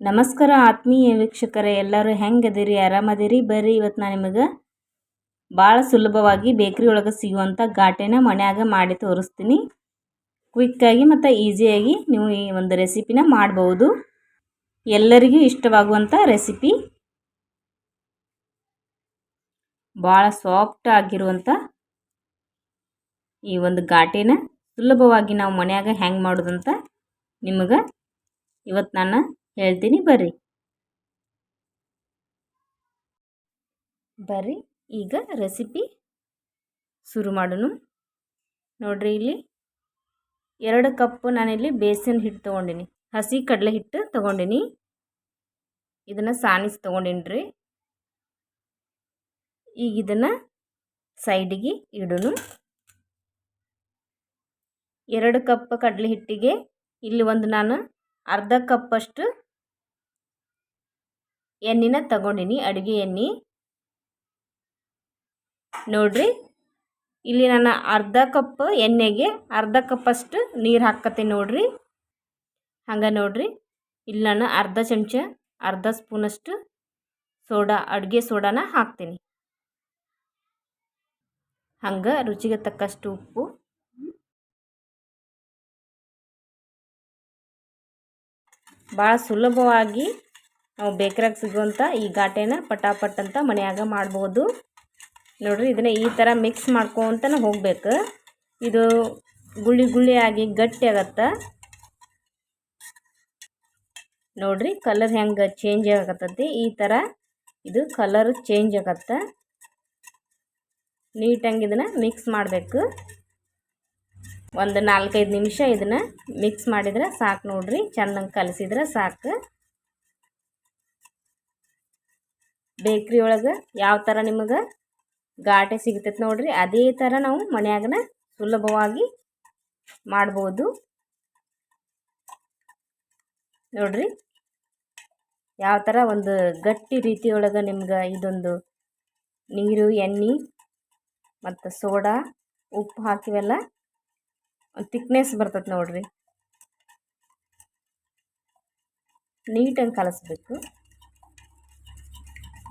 ನಮಸ್ಕಾರ ಆತ್ಮೀಯ ವೀಕ್ಷಕರೇ, ಎಲ್ಲರೂ ಹೆಂಗದಿರಿ? ಆರಾಮದಿರಿ? ಬರ್ರಿ ಇವತ್ತು ನಾನು ನಿಮಗೆ ಭಾಳ ಸುಲಭವಾಗಿ ಬೇಕ್ರಿ ಒಳಗೆ ಸಿಗುವಂಥ ಘಾಟೆನ ಮನ್ಯಾಗ ಮಾಡಿ ತೋರಿಸ್ತೀನಿ. ಕ್ವಿಕ್ಕಾಗಿ ಮತ್ತು ಈಸಿಯಾಗಿ ನೀವು ಈ ಒಂದು ರೆಸಿಪಿನ ಮಾಡ್ಬೋದು ಎಲ್ಲರಿಗೂ ಇಷ್ಟವಾಗುವಂಥ ರೆಸಿಪಿ ಭಾಳ ಸಾಫ್ಟ್ ಆಗಿರುವಂಥ ಈ ಒಂದು ಘಾಟೆನ ಸುಲಭವಾಗಿ ನಾವು ಮನ್ಯಾಗ ಹೆಂಗೆ ಮಾಡೋದಂತ ನಿಮಗೆ ಇವತ್ತು ನಾನು ಹೇಳ್ತೀನಿ, ಬರ್ರಿ. ಬರ್ರಿ, ಈಗ ರೆಸಿಪಿ ಶುರು ಮಾಡೋಣ. ನೋಡ್ರಿ ಇಲ್ಲಿ, ಎರಡು ಕಪ್ ನಾನಿಲ್ಲಿ ಬೇಸನ್ ಹಿಟ್ಟು ತೊಗೊಂಡಿನಿ. ಹಸಿ ಕಡಲೆ ಹಿಟ್ಟು ತೊಗೊಂಡಿನಿ. ಇದನ್ನು ಸಾನಿಸಿ ತೊಗೊಂಡಿನಿ ರೀ ಈಗ ಇದನ್ನು ಸೈಡಿಗೆ ಇಡೋಣ. ಎರಡು ಕಪ್ ಕಡಲೆ ಹಿಟ್ಟಿಗೆ ಇಲ್ಲಿ ಒಂದು ನಾನು ಅರ್ಧ ಕಪ್ಪಷ್ಟು ಎಣ್ಣೆನ ತಗೊಂಡಿನಿ, ಅಡುಗೆ ಎಣ್ಣೆ. ನೋಡ್ರಿ, ಇಲ್ಲಿ ನಾನು ಅರ್ಧ ಕಪ್ ಎಣ್ಣೆಗೆ ಅರ್ಧ ಕಪ್ಪಷ್ಟು ನೀರು ಹಾಕತ್ತೀನಿ ನೋಡ್ರಿ. ಹಂಗೆ ನೋಡ್ರಿ, ಇಲ್ಲಿ ನಾನು ಅರ್ಧ ಚಮಚ, ಅರ್ಧ ಸ್ಪೂನಷ್ಟು ಸೋಡಾ, ಅಡುಗೆ ಸೋಡಾನ ಹಾಕ್ತೀನಿ. ಹಂಗೆ ರುಚಿಗೆ ತಕ್ಕಷ್ಟು ಉಪ್ಪು. ಭಾಳ ಸುಲಭವಾಗಿ ನಾವು ಬೇಕ್ರಾಗ ಸಿಗುವಂಥ ಈ ಘಾಟೆನ ಪಟಾಪಟ್ ಅಂತ ಮನೆಯಾಗ ಮಾಡ್ಬೋದು. ನೋಡಿರಿ, ಇದನ್ನ ಈ ಥರ ಮಿಕ್ಸ್ ಮಾಡ್ಕೊತನ ಹೋಗ್ಬೇಕು. ಇದು ಗುಳಿ ಆಗಿ ಗಟ್ಟಿ ಆಗತ್ತೆ. ನೋಡಿರಿ ಕಲರ್ ಹೆಂಗೆ ಚೇಂಜ್ ಆಗತ್ತೈತಿ. ಈ ಥರ ಇದು ಕಲರ್ ಚೇಂಜ್ ಆಗತ್ತೆ. ನೀಟಾಗಿ ಇದನ್ನು ಮಿಕ್ಸ್ ಮಾಡಬೇಕು. ಒಂದು ನಾಲ್ಕೈದು ನಿಮಿಷ ಇದನ್ನು ಮಿಕ್ಸ್ ಮಾಡಿದ್ರೆ ಸಾಕು ನೋಡ್ರಿ. ಚೆನ್ನಾಗಿ ಕಲಸಿದ್ರೆ ಸಾಕು. ಬೇಕ್ರಿ ಒಳಗೆ ಯಾವ ಥರ ನಿಮಗೆ ಘಾಟೆ ಸಿಗ್ತೈತೆ ನೋಡ್ರಿ. ಅದೇ ಥರ ನಾವು ಮನೆಯಾಗನ ಸುಲಭವಾಗಿ ಮಾಡ್ಬೋದು. ನೋಡ್ರಿ. ಯಾವ ಥರ ಒಂದು ಗಟ್ಟಿ ರೀತಿಯೊಳಗೆ ನಿಮ್ಗೆ ಇದೊಂದು ನೀರು, ಎಣ್ಣೆ ಮತ್ತು ಸೋಡಾ, ಉಪ್ಪು ಹಾಕಿವೆಲ್ಲ ತಿಕ್ನೆಸ್ ಬರ್ತೈತೆ ನೋಡ್ರಿ. ನೀಟಾಗಿ ಕಲಸ್ಬೇಕು.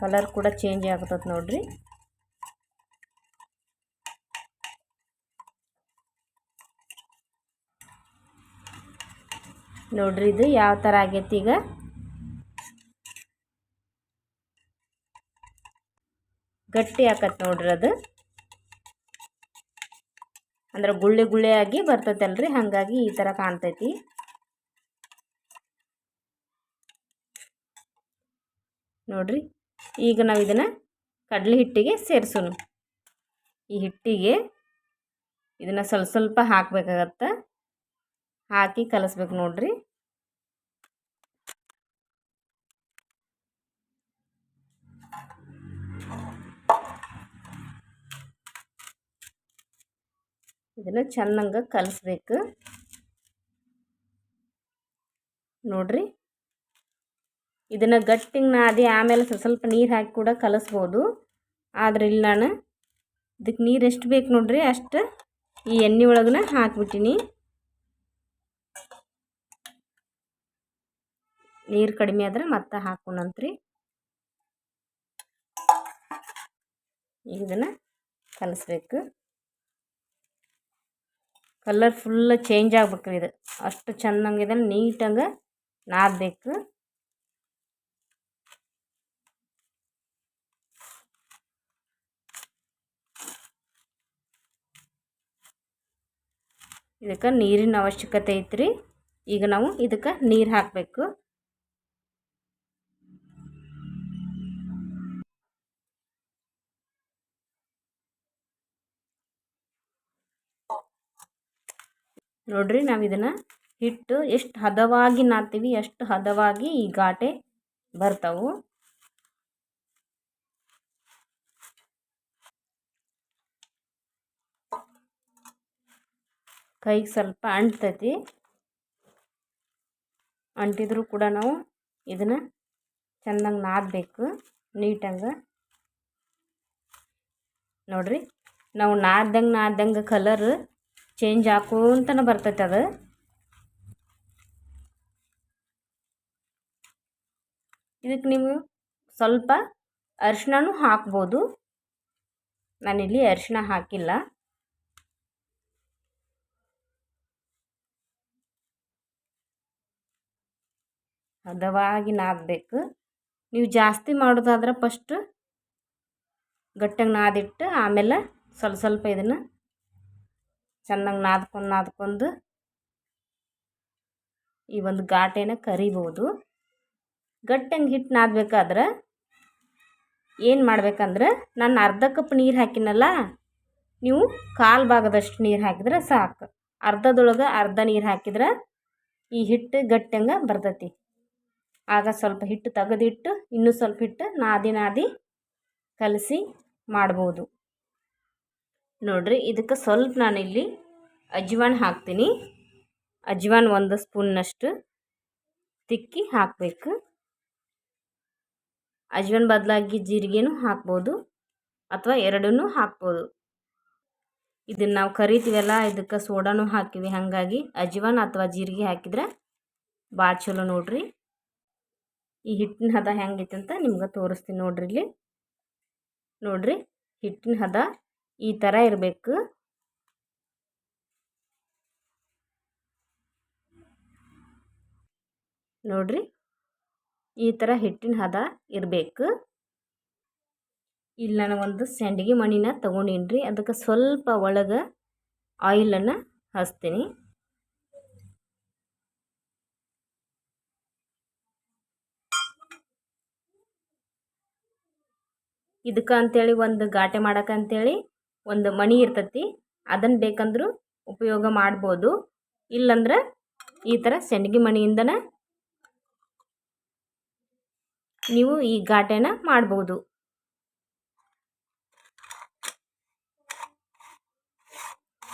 ಕಲರ್ ಕೂಡ ಚೇಂಜ್ ಆಗ್ತದೆ ನೋಡ್ರಿ. ನೋಡ್ರಿ ಇದು ಯಾವ ಥರ ಆಗೈತಿ ಈಗ? ಗಟ್ಟಿ ಹಾಕತ್ ನೋಡ್ರಿ ಅದು. ಅಂದ್ರೆ ಗುಳ್ಳೆ ಗುಳ್ಳೆ ಆಗಿ ಬರ್ತೈತಲ್ರಿ, ಹಾಗಾಗಿ ಈ ಥರ ಕಾಣ್ತೈತಿ. ನೋಡ್ರಿ. ಈಗ ನಾವು ಇದನ್ನು ಕಡಲೆ ಹಿಟ್ಟಿಗೆ ಸೇರಿಸೋಣ. ಈ ಹಿಟ್ಟಿಗೆ ಇದನ್ನು ಸ್ವಲ್ಪ ಸ್ವಲ್ಪ ಹಾಕಬೇಕಾಗತ್ತೆ. ಹಾಕಿ ಕಲಿಸ್ಬೇಕು ನೋಡ್ರಿ. ಇದನ್ನು ಚೆನ್ನಾಗ ಕಲಿಸ್ಬೇಕು. ನೋಡ್ರಿ. ಇದನ್ನು ಗಟ್ಟಿಗೆ ನಾದಿ ಆಮೇಲೆ ಸ್ವಲ್ಪ ಸ್ವಲ್ಪ ನೀರು ಹಾಕಿ ಕೂಡ ಕಲಿಸ್ಬೋದು. ಆದರೆ ಇಲ್ಲಿ ನಾನು ಇದಕ್ಕೆ ನೀರು ಎಷ್ಟು ಬೇಕು ನೋಡ್ರಿ, ಅಷ್ಟು ಈ ಎಣ್ಣೆ ಒಳಗನ ಹಾಕ್ಬಿಟ್ಟಿನಿ. ನೀರು ಕಡಿಮೆ ಆದ್ರೆ ಮತ್ತೆ ಹಾಕೋಣಂತ್ರಿ. ಇದನ್ನು ಕಲಿಸ್ಬೇಕು. ಕಲರ್ ಫುಲ್ ಚೇಂಜ್ ಆಗ್ಬೇಕ್ರಿ ಇದು. ಅಷ್ಟು ಚೆನ್ನಾಗಿದೆ ನೀಟಂಗೆ ನಾದಬೇಕು. ಇದಕ್ಕೆ ನೀರಿನ ಅವಶ್ಯಕತೆ ಐತ್ರಿ. ಈಗ ನಾವು ಇದಕ್ಕೆ ನೀರು ಹಾಕಬೇಕು. ನೋಡ್ರಿ ನಾವು ಇದನ್ನು ಹಿಟ್ಟು ಎಷ್ಟು ಹದವಾಗಿ ನಾತೀವಿ ಎಷ್ಟು ಹದವಾಗಿ ಈ ಘಾಟೆ ಬರ್ತಾವು. ಕೈಗೆ ಸ್ವಲ್ಪ ಅಂಟ್ತೈತಿ. ಅಂಟಿದ್ರೂ ಕೂಡ ನಾವು ಇದನ್ನು ಚೆನ್ನಾಗಿ ನಾದಬೇಕು, ನೀಟಾಗಿ. ನೋಡ್ರಿ, ನಾವು ನಾದ್ದಂಗೆ ನಾದ್ದಂಗೆ ಕಲರ್ ಚೇಂಜ್ ಹಾಕೋಂತನ ಬರ್ತೈತೆ ಅದು. ಇದಕ್ಕೆ ನೀವು ಸ್ವಲ್ಪ ಅರಿಶಿನೂ ಹಾಕ್ಬೋದು. ನಾನಿಲ್ಲಿ ಅರಿಶಿನ ಹಾಕಿಲ್ಲ. ಹದವಾಗಿ ನಾದಬೇಕು. ನೀವು ಜಾಸ್ತಿ ಮಾಡೋದಾದ್ರೆ ಫಸ್ಟ್ ಗಟ್ಟಿಯಾಗಿ ನಾದಿಟ್ಟು ಆಮೇಲೆ ಸ್ವಲ್ಪ ಸ್ವಲ್ಪ ಇದನ್ನು ಚೆನ್ನಾಗಿ ನಾದ್ಕೊಂಡು ನಾದ್ಕೊಂಡು ಈ ಒಂದು ಘಾಟೇನ ಕರಿಬೋದು. ಗಟ್ಟಂಗೆ ಹಿಟ್ಟು ನಾದಬೇಕಾದ್ರೆ ಏನು ಮಾಡ್ಬೇಕಂದ್ರೆ ನಾನು ಅರ್ಧ ಕಪ್ ನೀರು ಹಾಕಿನಲ್ಲ ನೀವು ಕಾಲು ಭಾಗದಷ್ಟು ನೀರು ಹಾಕಿದ್ರೆ ಸಾಕು. ಅರ್ಧದೊಳಗೆ ಅರ್ಧ ನೀರು ಹಾಕಿದ್ರೆ ಈ ಹಿಟ್ಟು ಗಟ್ಟಂಗೆ ಬರ್ತೈತಿ. ಆಗ ಸ್ವಲ್ಪ ಹಿಟ್ಟು ತೆಗೆದಿಟ್ಟು, ಇನ್ನೂ ಸ್ವಲ್ಪ ಹಿಟ್ಟು ನಾದಿ ನಾದಿ ಕಲಸಿ ಮಾಡ್ಬೋದು. ನೋಡಿರಿ, ಇದಕ್ಕೆ ಸ್ವಲ್ಪ ನಾನಿಲ್ಲಿ ಅಜ್ವಾನ್ ಹಾಕ್ತೀನಿ. ಅಜ್ವಾನ್ ಒಂದು ಸ್ಪೂನ್ನಷ್ಟು ತಿಕ್ಕಿ ಹಾಕಬೇಕು. ಅಜ್ವಾನ್ ಬದಲಾಗಿ ಜೀರಿಗೆನೂ ಹಾಕ್ಬೋದು, ಅಥವಾ ಎರಡನ್ನೂ ಹಾಕ್ಬೋದು. ಇದನ್ನು ನಾವು ಕರಿತೀವಲ್ಲ, ಇದಕ್ಕೆ ಸೋಡಾನು ಹಾಕಿವಿ. ಹಾಗಾಗಿ ಅಜ್ವಾನ್ ಅಥವಾ ಜೀರಿಗೆ ಹಾಕಿದ್ರೆ ಭಾಳ ಚಲೋ ನೋಡ್ರಿ. ಈ ಹಿಟ್ಟಿನ ಹದ ಹೆಂಗೈತೆ ಅಂತ ನಿಮ್ಗೆ ತೋರಿಸ್ತೀನಿ ನೋಡ್ರಿ ಇಲ್ಲಿ. ನೋಡ್ರಿ ಹಿಟ್ಟಿನ ಹದ ಈ ಥರ ಇರಬೇಕು. ನೋಡ್ರಿ ಈ ಥರ ಹಿಟ್ಟಿನ ಹದ ಇರಬೇಕು. ಇಲ್ಲಿ ನಾನು ಒಂದು ಸಂಡಿಗೆ ಮಣಿನ ತೊಗೊಂಡೀನಿ ಅದಕ್ಕೆ ಸ್ವಲ್ಪ ಒಳಗೆ ಆಯಿಲನ್ನು ಹಚ್ತೀನಿ. ಇದಕ್ಕೆ ಅಂಥೇಳಿ ಒಂದು ಘಾಟೆ ಮಾಡಕ್ಕೆ ಅಂಥೇಳಿ ಒಂದು ಮಣಿ ಇರ್ತತಿ. ಅದನ್ನು ಬೇಕಂದರೂ ಉಪಯೋಗ ಮಾಡ್ಬೋದು. ಇಲ್ಲಂದ್ರೆ ಈ ಥರ ಸೆಂಡ್ಗಿ ಮಣಿಯಿಂದನೇ ನೀವು ಈ ಘಾಟೆನ ಮಾಡ್ಬೋದು.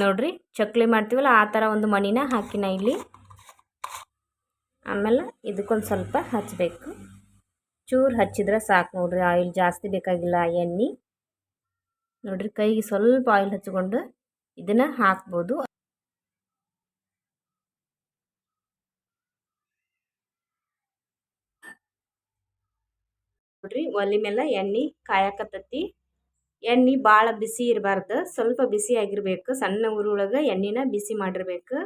ನೋಡ್ರಿ ಚಕ್ಲಿ ಮಾಡ್ತೀವಲ್ಲ ಆ ಥರ ಒಂದು ಮಣಿನ ಹಾಕಿನ ಇಲ್ಲಿ. ಆಮೇಲೆ ಇದಕ್ಕೊಂದು ಸ್ವಲ್ಪ ಹಚ್ಚಬೇಕು ಚೂರು ಹಚ್ಚಿದ್ರೆ ಸಾಕು ನೋಡ್ರಿ ಆಯಿಲ್ ಜಾಸ್ತಿ ಬೇಕಾಗಿಲ್ಲ ಎಣ್ಣೆ. ನೋಡ್ರಿ ಕೈಗೆ ಸ್ವಲ್ಪ ಆಯಿಲ್ ಹಚ್ಕೊಂಡು ಇದನ್ನು ಹಾಕ್ಬೋದು. ನೋಡ್ರಿ ಒಲೆ ಮೇಲೆ ಎಣ್ಣೆ ಕಾಯಕತ್ತತಿ. ಎಣ್ಣೆ ಭಾಳ ಬಿಸಿ ಇರಬಾರ್ದು, ಸ್ವಲ್ಪ ಬಿಸಿ ಆಗಿರ್ಬೇಕು, ಸಣ್ಣ ಊರೊಳಗೆ ಎಣ್ಣೆನ ಬಿಸಿ ಮಾಡಿರ್ಬೇಕು.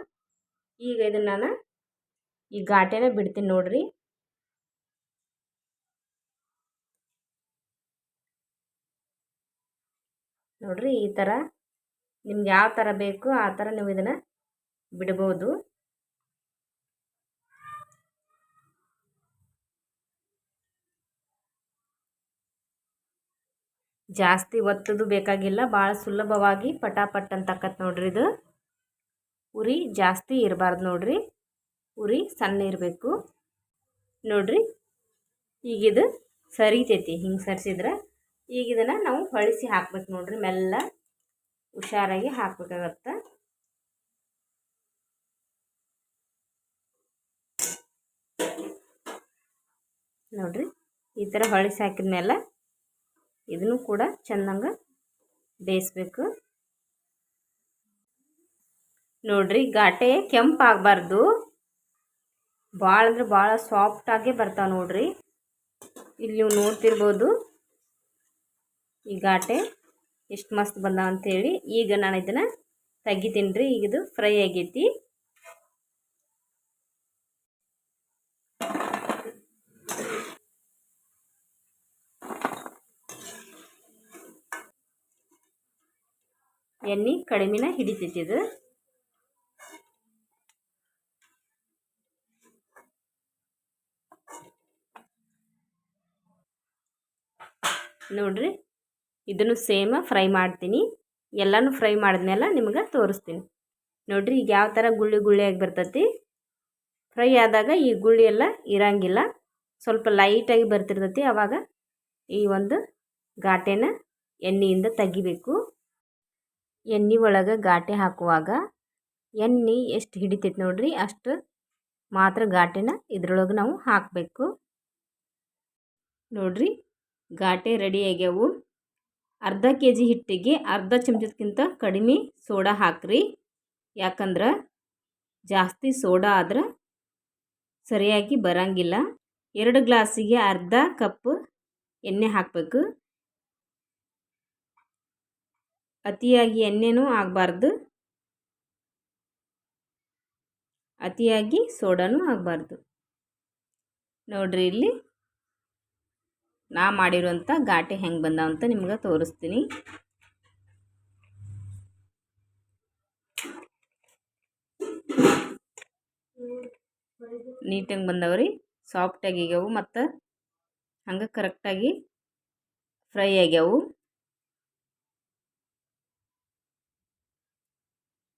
ಈಗ ಇದನ್ನು ನಾನು ಈ ಘಾಟೆನ ಬಿಡ್ತೀನಿ ನೋಡ್ರಿ ನೋಡ್ರಿ ಈ ಥರ ನಿಮ್ಗೆ ಯಾವ ಥರ ಬೇಕು ಆ ಥರ ನೀವು ಇದನ್ನು ಬಿಡ್ಬೋದು. ಜಾಸ್ತಿ ಒತ್ತದು ಬೇಕಾಗಿಲ್ಲ ಭಾಳ ಸುಲಭವಾಗಿ ಪಟಾಪಟ್ ಅಂತಕ್ಕತ್ ನೋಡ್ರಿ ಇದು. ಉರಿ ಜಾಸ್ತಿ ಇರಬಾರ್ದು ನೋಡ್ರಿ. ಉರಿ ಸಣ್ಣ ಇರಬೇಕು. ನೋಡ್ರಿ ಈಗಿದು ಸರಿತೈತಿ, ಹಿಂಗೆ ಸರಿಸಿದ್ರೆ ಈಗ ಇದನ್ನು ನಾವು ಹೊಳಿಸಿ ಹಾಕ್ಬೇಕು ನೋಡ್ರಿ, ಮೆಲ್ಲ ಹುಷಾರಾಗಿ ಹಾಕ್ಬೇಕಾಗತ್ತೆ. ನೋಡ್ರಿ, ಈ ಥರ ಹೊಳಿಸಿ ಹಾಕಿದ ಮೇಲೆ ಇದನ್ನು ಕೂಡ ಚೆನ್ನಾಗ ಬೇಯಿಸ್ಬೇಕು. ನೋಡ್ರಿ, ಘಾಟೆ ಕೆಂಪಾಗಬಾರ್ದು. ಭಾಳ ಅಂದ್ರೆ ಭಾಳ ಸಾಫ್ಟಾಗೇ ಬರ್ತಾವೆ ನೋಡ್ರಿ. ಇಲ್ಲಿ ನೀವು ನೋಡ್ತಿರ್ಬೋದು. ಈ ಘಾಟೆ ಎಷ್ಟು ಮಸ್ತ್ ಬಂದ ಅಂಥೇಳಿ ಈಗ ನಾನು ಇದನ್ನು ತೆಗಿತೀನಿ ರೀ ಈಗ ಇದು ಫ್ರೈ ಆಗೈತಿ. ಎಣ್ಣೆ ಕಡಿಮೆನ ಹಿಡಿತೈತಿ ಇದು. ನೋಡ್ರಿ. ಇದನ್ನು ಸೇಮ್ ಫ್ರೈ ಮಾಡ್ತೀನಿ. ಎಲ್ಲನೂ ಫ್ರೈ ಮಾಡಿದ್ಮೇಲೆ ನಿಮ್ಗೆ ತೋರಿಸ್ತೀನಿ. ನೋಡಿರಿ ಈಗ ಯಾವ ಥರ ಗುಳ್ಳಿ ಗುಳ್ಳಿಯಾಗಿ ಬರ್ತೈತಿ. ಫ್ರೈ ಆದಾಗ ಈ ಗುಳ್ಳಿ ಎಲ್ಲ ಇರಂಗಿಲ್ಲ. ಸ್ವಲ್ಪ ಲೈಟಾಗಿ ಬರ್ತಿರ್ತೈತಿ. ಆವಾಗ ಈ ಒಂದು ಘಾಟೆನ ಎಣ್ಣೆಯಿಂದ ತೆಗಿಬೇಕು. ಎಣ್ಣೆ ಒಳಗೆ ಘಾಟೆ ಹಾಕುವಾಗ ಎಣ್ಣೆ ಎಷ್ಟು ಹಿಡಿತೈತೆ ನೋಡ್ರಿ, ಅಷ್ಟು ಮಾತ್ರ ಘಾಟೆನ ಇದ್ರೊಳಗೆ ನಾವು ಹಾಕಬೇಕು. ನೋಡ್ರಿ, ಘಾಟೆ ರೆಡಿ ಆಗ್ಯಾವು. ಅರ್ಧ ಕೆ ಜಿ ಹಿಟ್ಟಿಗೆ ಅರ್ಧ ಚಮಚಕ್ಕಿಂತ ಕಡಿಮೆ ಸೋಡಾ ಹಾಕ್ರಿ. ಯಾಕಂದ್ರೆ ಜಾಸ್ತಿ ಸೋಡಾ ಆದ್ರೆ ಸರಿಯಾಗಿ ಬರಂಗಿಲ್ಲ. ಎರಡು ಗ್ಲಾಸಿಗೆ ಅರ್ಧ ಕಪ್ ಎಣ್ಣೆ ಹಾಕಬೇಕು. ಅತಿಯಾಗಿ ಎಣ್ಣೆನೂ ಆಗಬಾರ್ದು. ಅತಿಯಾಗಿ ಸೋಡಾನೂ ಆಗಬಾರ್ದು. ನೋಡ್ರಿ ಇಲ್ಲಿ ನಾ ಮಾಡಿರುವಂಥ ಘಾಟೆ ಹೆಂಗೆ ಬಂದಾವ ಅಂತ ನಿಮ್ಗೆ ತೋರಿಸ್ತೀನಿ. ನೀಟಾಗಿ ಬಂದವ್ರಿ? ಸಾಫ್ಟಾಗಿ ಆಗ್ಯಾವು ಮತ್ತು ಹಂಗೆ ಕರೆಕ್ಟಾಗಿ ಫ್ರೈ ಆಗ್ಯಾವು.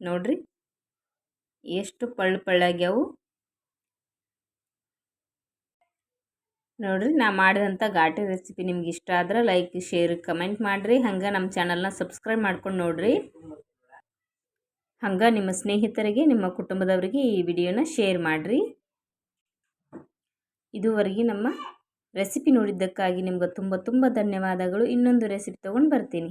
ನೋಡ್ರಿ, ಎಷ್ಟು ಪಳ್ಳು ಪಳ್ಳಾಗ್ಯಾವು ನೋಡ್ರಿ, ನಾ ಮಾಡಿದಂಥ ಘಾಟಿ ರೆಸಿಪಿ ನಿಮ್ಗೆ ಇಷ್ಟ ಆದ್ರೆ ಲೈಕ್ ಶೇರ್ ಕಮೆಂಟ್ ಮಾಡಿರಿ. ಹಂಗೆ ನಮ್ಮ ಚಾನಲ್ನ ಸಬ್ಸ್ಕ್ರೈಬ್ ಮಾಡ್ಕೊಂಡು ನೋಡಿರಿ. ಹಂಗೆ ನಿಮ್ಮ ಸ್ನೇಹಿತರಿಗೆ, ನಿಮ್ಮ ಕುಟುಂಬದವರಿಗೆ ಈ ವಿಡಿಯೋನ ಶೇರ್ ಮಾಡಿರಿ. ಇದುವರೆಗೆ ನಮ್ಮ ರೆಸಿಪಿ ನೋಡಿದ್ದಕ್ಕಾಗಿ ನಿಮ್ಗೆ ತುಂಬ ತುಂಬ ಧನ್ಯವಾದಗಳು. ಇನ್ನೊಂದು ರೆಸಿಪಿ ತೊಗೊಂಡು ಬರ್ತೀನಿ.